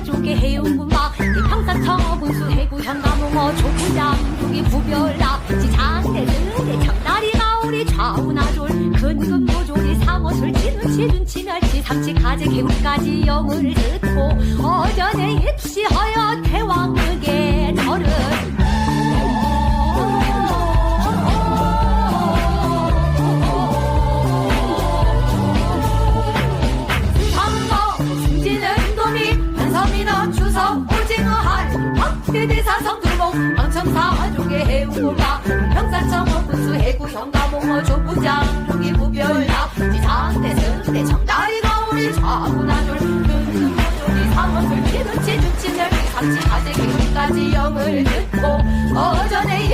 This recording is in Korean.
가족의 해운군막 평산서분수 해구 현가몽어 조구장국이 부별라. 지장대들의 장다리 마을이 좌우나졸. 근근 모조리 상어술 지눈치 눈치 멸치 삼치 가재 개구까지 영을 듣고 어전에 입시하여 추석 오징어 한 박대대사 성 두목 방청사 조개 해우고가 병사청 군수 해구 현가 몽어 조부장 중기 부별나 지상대 승대 정다리가 우리 좌구나졸 근근모조리 상어술 치눈치 눈치 멸치 삼치 가재 개구리까지 영을 듣고 어전에